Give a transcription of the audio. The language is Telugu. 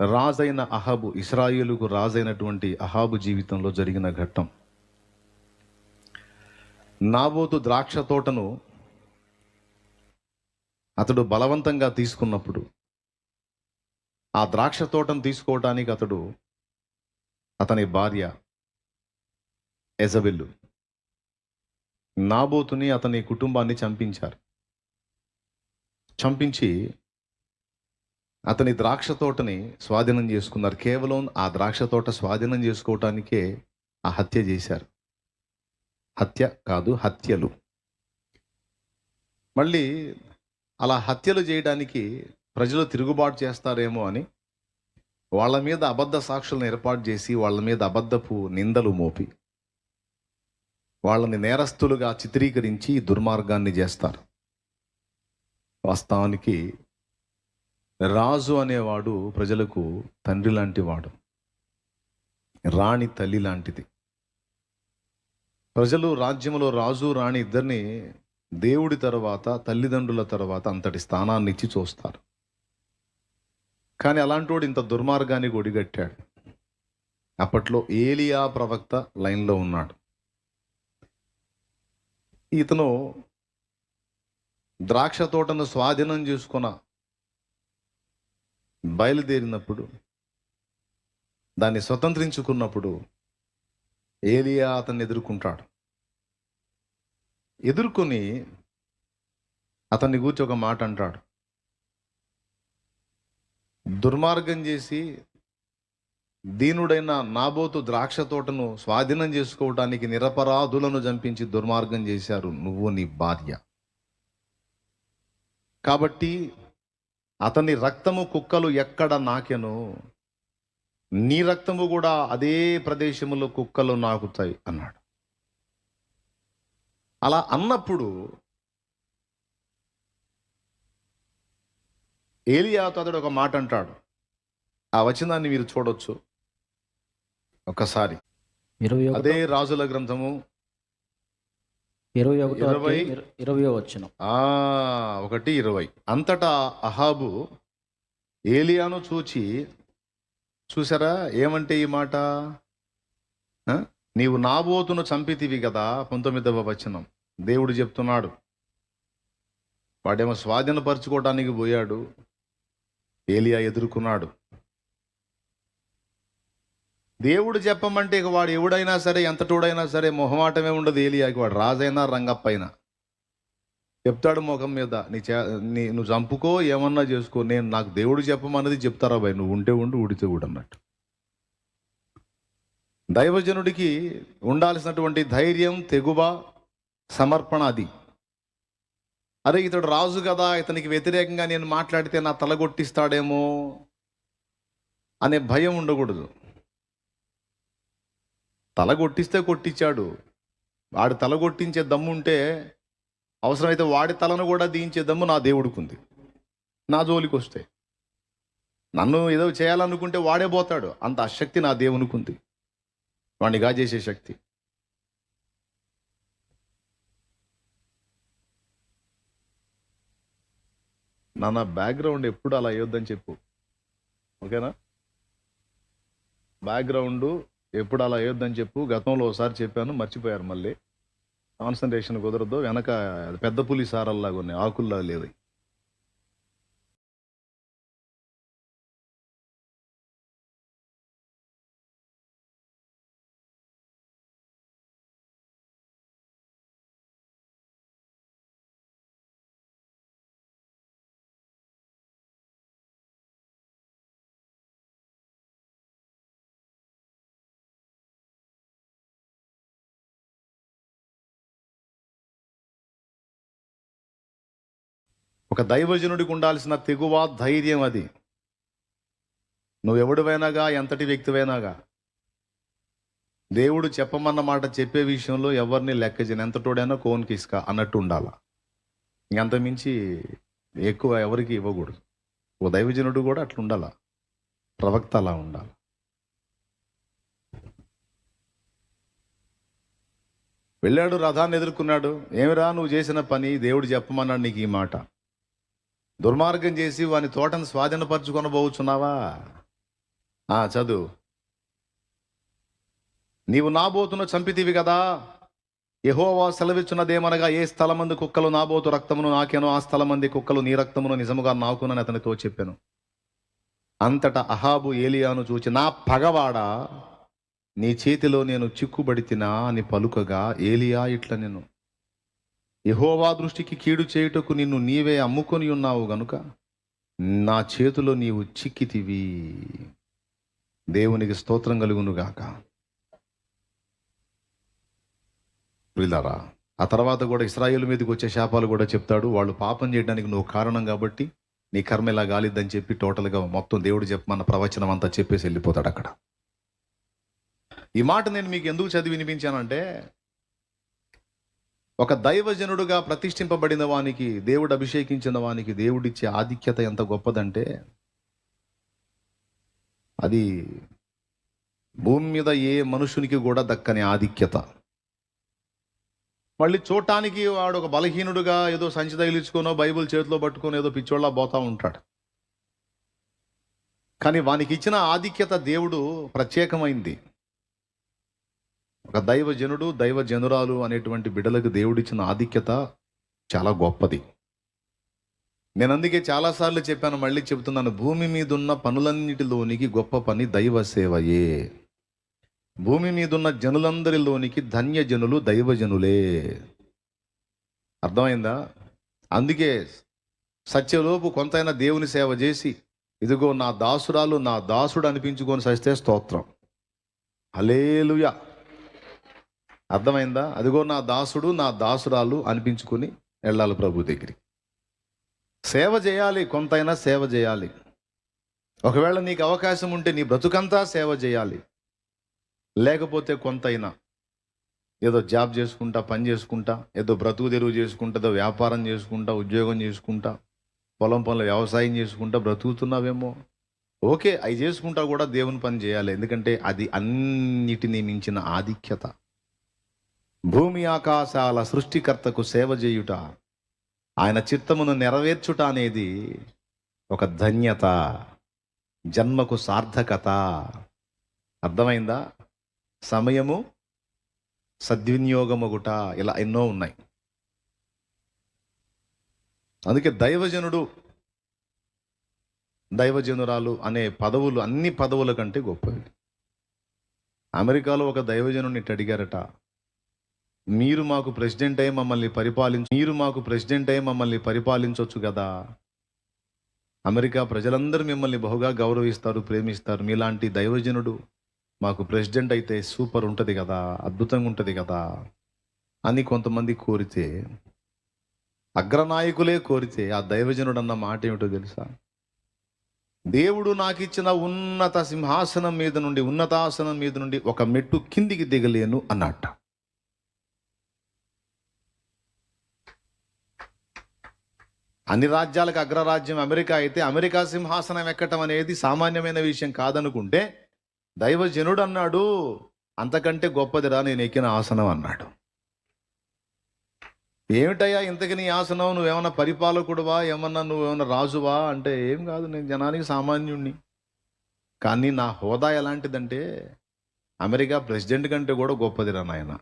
రాజైన అహాబు ఇస్రాయేలుకు రాజైనటువంటి అహాబు జీవితంలో జరిగిన ఘట్టం. నాబోతు ద్రాక్ష తోటను అతడు బలవంతంగా తీసుకున్నప్పుడు ఆ ద్రాక్ష తోటను తీసుకోవటానికి అతడు అతని భార్య ఎజబెల్లు నాబోతుని అతని కుటుంబాన్ని చంపించారు. చంపించి అతని ద్రాక్ష తోటని స్వాధీనం చేసుకున్నారు. కేవలం ఆ ద్రాక్ష తోట స్వాధీనం చేసుకోవటానికే ఆ హత్య చేశారు. హత్య కాదు హత్యలు. మళ్ళీ అలా హత్యలు చేయడానికి ప్రజలు తిరుగుబాటు చేస్తారేమో అని వాళ్ళ మీద అబద్ధ సాక్షులను ఏర్పాటు చేసి వాళ్ళ మీద అబద్ధపు నిందలు మోపి వాళ్ళని నేరస్తులుగా చిత్రీకరించి దుర్మార్గాన్ని చేస్తారు. వాస్తవానికి రాజు అనేవాడు ప్రజలకు తండ్రి లాంటి వాడు రాణి తల్లి లాంటిది. ప్రజలు రాజ్యంలో రాజు రాణి ఇద్దరిని దేవుడి తర్వాత తల్లిదండ్రుల తర్వాత అంతటి స్థానాన్ని ఇచ్చి చూస్తారు. కానీ అలాంటోడు ఇంత దుర్మార్గాన్ని ఒడిగట్టాడు. అప్పట్లో ఏలియా ప్రవక్త లైన్లో ఉన్నాడు. ఇతను ద్రాక్ష తోటను స్వాధీనం చేసుకున్న బయలుదేరినప్పుడు దాన్ని స్వతంత్రించుకున్నప్పుడు ఏలియా అతన్ని ఎదుర్కొంటాడు. ఎదుర్కొని అతన్ని గూర్చి ఒక మాట అంటాడు. దుర్మార్గం చేసి దీనుడైన నాబోతు ద్రాక్ష తోటను స్వాధీనం చేసుకోవడానికి నిరపరాధులను చంపించి దుర్మార్గం చేశారు నువ్వు నీ భార్య. కాబట్టి అతని రక్తము కుక్కలు ఎక్కడ నాకెను? నీ రక్తము కూడా అదే ప్రదేశములో కుక్కలు నాకుతాయి అన్నాడు. అలా అన్నప్పుడు ఏలియాతో అతడు ఒక మాట అంటాడు. ఆ వచనాన్ని మీరు చూడొచ్చు. ఒకసారి. అదే రాజుల గ్రంథము ఇరవై ఒకటో ఇరవై- ఇరవయో వచ్చిన ఒకటి ఇరవై. అంతటా అహాబు ఏలియాను చూచి చూసారా ఏమంటే ఈ మాట? నీవు నాబోతును చంపితివి కదా పంతొమ్మిదవ వచనం. దేవుడు చెప్తున్నాడు. వాడేమో స్వాధీనపరచుకోవడానికి పోయాడు. ఏలియా ఎదుర్కొన్నాడు. దేవుడు చెప్పమంటే ఇక వాడు ఎవడైనా సరే ఎంతటోడైనా సరే మొహమాటమే ఉండదు ఏలియాకి. వాడు రాజైనా రంగప్పైనా. చెప్తాడు ముఖం మీద నీ చే నీ నువ్వు చంపుకో ఏమన్నా చేసుకో. నేను నాకు దేవుడు చెప్పమన్నది చెప్తారా భయ్? నువ్వు ఉంటే ఉండు ఉడితే కూడా అన్నట్టు దైవజనుడికి ఉండాల్సినటువంటి ధైర్యం తెగువ సమర్పణ అది. అరే ఇతడు రాజు కదా ఇతనికి వ్యతిరేకంగా నేను మాట్లాడితే నా తల కొట్టిస్తాడేమో అనే భయం ఉండకూడదు. తల కొట్టిస్తే కొట్టించాడు. వాడి తల కొట్టించే దమ్ము ఉంటే అవసరమైతే వాడి తలను కూడా దీంచే దమ్ము నా దేవుడికి ఉంది నా జోలికి వస్తే నన్ను ఏదో చేయాలనుకుంటే వాడే పోతాడు. అంత అశక్తి నా దేవునికి ఉంది వాడిని చేసే శక్తి. నాన్న బ్యాక్గ్రౌండ్ ఎప్పుడు అలా అయ్యొద్దని చెప్పు. ఓకేనా? బ్యాక్గ్రౌండ్ ఎప్పుడు అలా అయ్యొద్దని చెప్పు. గతంలో ఒకసారి చెప్పాను మర్చిపోయారు మళ్ళీ. కాన్సన్ట్రేషన్ కుదరదు వెనక పెద్ద పులి సారల్లాగా ఉన్నాయి ఆకుల్లా లేదు. ఒక దైవజనుడికి ఉండాల్సిన తెగువ ధైర్యం అది. నువ్వు ఎవడివైనాగా ఎంతటి వ్యక్తివైనాగా? దేవుడు చెప్పమన్న మాట చెప్పే విషయంలో ఎవరిని లెక్క చేయను. ఎంతటోడైనా కోన్కి ఇసుక అన్నట్టు ఉండాల. ఇంకంత మించి ఎక్కువ ఎవరికి ఇవ్వకూడదు. ఓ దైవజనుడు కూడా అట్లా ఉండాల. ప్రవక్త అలా ఉండాలి. వెళ్ళాడు రథాన్ని ఎదుర్కొన్నాడు. ఏమిరా నువ్వు చేసిన పని? దేవుడు చెప్పమన్నాడు నీకు ఈ మాట. దుర్మార్గం చేసి వాని తోటను స్వాధీనపరచుకొనబోచున్నావా? ఆ, చదువు. నీవు నాబోతును చంపితివి కదా. యహోవా సెలవిచ్చున్నదేమనగా ఏ స్థలమందు కుక్కలు నాబోతు రక్తమును నాకేనో ఆ స్థలమంది కుక్కలు నీ రక్తమును నిజముగా నాకునని అతనితో చెప్పాను. అంతటా అహాబు ఏలియాను చూచి నా పగవాడా నీ చేతిలో నేను చిక్కుబడి తినా అని పలుకగా ఏలియా ఇట్ల నేను యహోవా దృష్టికి కీడు చేయుటకు నిన్ను నీవే అమ్ముకొని ఉన్నావు గనుక నా చేతిలో నీవు చిక్కితివి. దేవునికి స్తోత్రం కలుగునుగాక. వీళ్ళారా ఆ తర్వాత కూడా ఇస్రాయేల్ మీదకి వచ్చే శాపాలు కూడా చెప్తాడు. వాళ్ళు పాపం చేయడానికి నువ్వు కారణం కాబట్టి నీ కర్మ ఇలా గాలిద్దని చెప్పి టోటల్గా మొత్తం దేవుడు చెప్పమన్న ప్రవచనం అంతా చెప్పేసి వెళ్ళిపోతాడు అక్కడ. ఈ మాట నేను మీకు ఎందుకు చదివి వినిపించానంటే ఒక దైవజనుడుగా ప్రతిష్ఠింపబడిన వానికి దేవుడు అభిషేకించిన వానికి దేవుడిచ్చే ఆధిక్యత ఎంత గొప్పదంటే అది భూమి మీద ఏ మనుషునికి కూడా దక్కని ఆధిక్యత. మళ్ళీ చూడటానికి వాడు ఒక బలహీనుడుగా ఏదో సంచి తగిలించుకోనో బైబిల్ చేతిలో పట్టుకొని ఏదో పిచ్చోళ్ళ పోతా ఉంటాడు. కానీ వానికి ఇచ్చిన ఆధిక్యత దేవుడు ప్రత్యేకమైంది. ఒక దైవజనుడు దైవజనురాలు అనేటువంటి బిడ్డలకు దేవుడిచ్చిన ఆధిక్యత చాలా గొప్పది. నేను అందుకే చాలాసార్లు చెప్పాను మళ్ళీ చెబుతున్నాను భూమి మీద ఉన్న పనులన్నిటిలోనికి గొప్ప పని దైవ సేవయే. భూమి మీద ఉన్న జనులందరిలోనికి ధన్యజనులు దైవజనులే. అర్థమైందా? అందుకే సత్యలోపు కొంతైనా దేవుని సేవ చేసి ఇదిగో నా దాసురాలు నా దాసుడు అనిపించుకొని సస్తే స్తోత్రం. అలేలుయా అర్థమైందా? అదిగో నా దాసుడు నా దాసురాలు అనిపించుకుని వెళ్ళాలి ప్రభు దగ్గరికి. సేవ చేయాలి కొంతైనా సేవ చేయాలి. ఒకవేళ నీకు అవకాశం ఉంటే నీ బ్రతుకంతా సేవ చేయాలి. లేకపోతే కొంతైనా ఏదో జాబ్ చేసుకుంటా పని చేసుకుంటా ఏదో బ్రతుకు తెరువు చేసుకుంటా ఏదో వ్యాపారం చేసుకుంటా ఉద్యోగం చేసుకుంటా పొలం పనులు వ్యవసాయం చేసుకుంటా బ్రతుకుతున్నావేమో? ఓకే అవి చేసుకుంటా కూడా దేవుని పని చేయాలి. ఎందుకంటే అది అన్నిటినీ మించిన ఆధిక్యత. భూమి ఆకాశాల సృష్టికర్తకు సేవ చేయుట ఆయన చిత్తమును నెరవేర్చుట అనేది ఒక ధన్యత జన్మకు సార్థకత. అర్థమైందా? సమయము సద్వినియోగమగుట ఇలా ఎన్నో ఉన్నాయి. అందుకే దైవజనుడు దైవజనురాలు అనే పదవులు అన్ని పదవుల కంటే గొప్పవి. అమెరికాలో ఒక దైవజనుడిని ఇట్ట అడిగారట మీరు మాకు ప్రెసిడెంట్ అయి మమ్మల్ని పరిపాలించు మీరు మాకు ప్రెసిడెంట్ అయి మమ్మల్ని పరిపాలించవచ్చు కదా? అమెరికా ప్రజలందరూ మిమ్మల్ని బహుగా గౌరవిస్తారు ప్రేమిస్తారు. మీలాంటి దైవజనుడు మాకు ప్రెసిడెంట్ అయితే సూపర్ ఉంటుంది కదా? అద్భుతంగా ఉంటుంది కదా? అని కొంతమంది కోరితే అగ్రనాయకులే కోరితే ఆ దైవజనుడు అన్న మాట ఏమిటో తెలుసా? దేవుడు నాకు ఇచ్చిన ఉన్నత సింహాసనం మీద నుండి ఉన్నతాసనం మీద నుండి ఒక మెట్టు కిందికి దిగలేను అన్నట్ట. అన్ని రాజ్యాలకు అగ్రరాజ్యం అమెరికా అయితే అమెరికా సింహాసనం ఎక్కటం అనేది సామాన్యమైన విషయం కాదనుకుంటే దైవజనుడు అన్నాడు అంతకంటే గొప్పదిరా నేను ఎక్కిన ఆసనం అన్నాడు. ఏమిటయ్యా ఇంతకి నీ ఆసనం? నువ్వేమన్నా పరిపాలకుడువా? ఏమన్నా నువ్వేమన్నా రాజువా? అంటే ఏం కాదు నేను జనానికి సామాన్యుణ్ణి. కానీ నా హోదా ఎలాంటిదంటే అమెరికా ప్రెసిడెంట్ కంటే కూడా గొప్పదిరా నాయన.